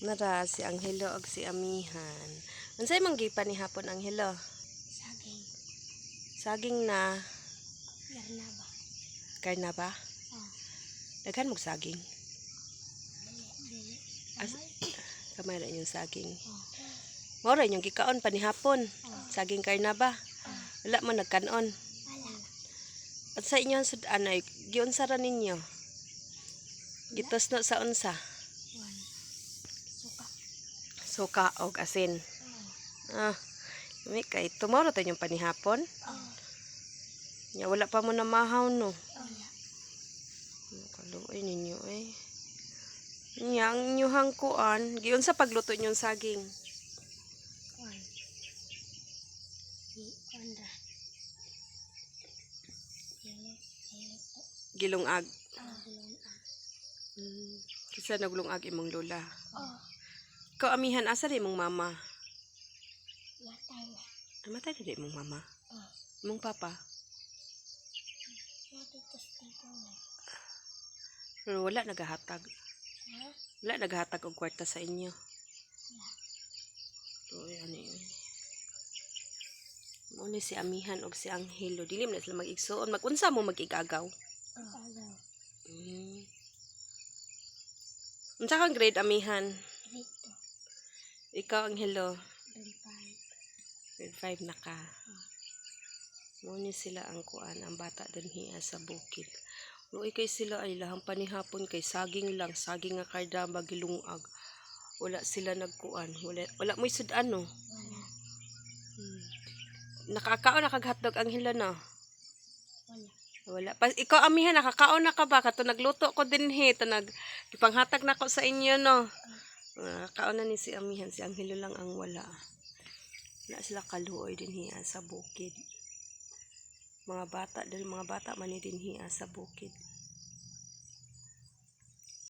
Nara si Anghelo ug si Amihan. Unsay man gipa ni hapon Anghelo? Saging. Saging na Garna ba? karna ba? Oh. Daghan mong saging. Dili. As kamay ra yung saging. Oh. Mao ra yung gikaon pa ni hapon. Oh. Saging karna ba? Oh. Wala mo nagkanon. Wala. At sa inyo sud anay, giunsa ra ninyo? Gitos no sa unsa? Suka. Og asin. Oh. Ah. May kay tomorrow tayo yung panihapon. Oh. Ya wala pa mo na mahaw no. Wala. Kaluoy ninyo eh. Nya ang inyuhang kuan, giun sa pagluto nyong saging. Dili po. Gilungag. Oh. Gulong. Hmm. Kisa naglungag imong lola. Oh. Ikaw amihan asa di mong mama? Namatay na di mong mama. Oh. Imong papa. Na. Pero wala nagahatag. Ha? Wala nagahatag og kwarta sa inyo. Wala. Uy, ano yun? Muna si Amihan og si Anghelo. Dili mo na sila mag-igsoon. Mag-unsa mo mag-igagaw? Oh. Agaw. Mm. Unsa kang grade Amihan? Ikaw Anghelo. Dulpay. Grade 5 na ka. Muna sila ang kuan, ang bata dinhi sa bukid. Luoy kay sila ay lahang panihapon kay saging lang, saging nga kardamba gilungag. Wala sila nagkuan. Wala, wala mo isud ano. Wala. Hmm. Nakakaon nakaghatdog ang hila na. Wala. Wala. Pas, ikaw amihan, nakakaon na ka ba? Kato nagluto ko din he. Ito nag, ipanghatag na ko sa inyo, no? Nakakaon na ni si amihan. Si Anghelo lang ang wala. Wala sila kaluoy din hiya sa bukid. Mga bata, dahil mga bata man din hiya sa bukid.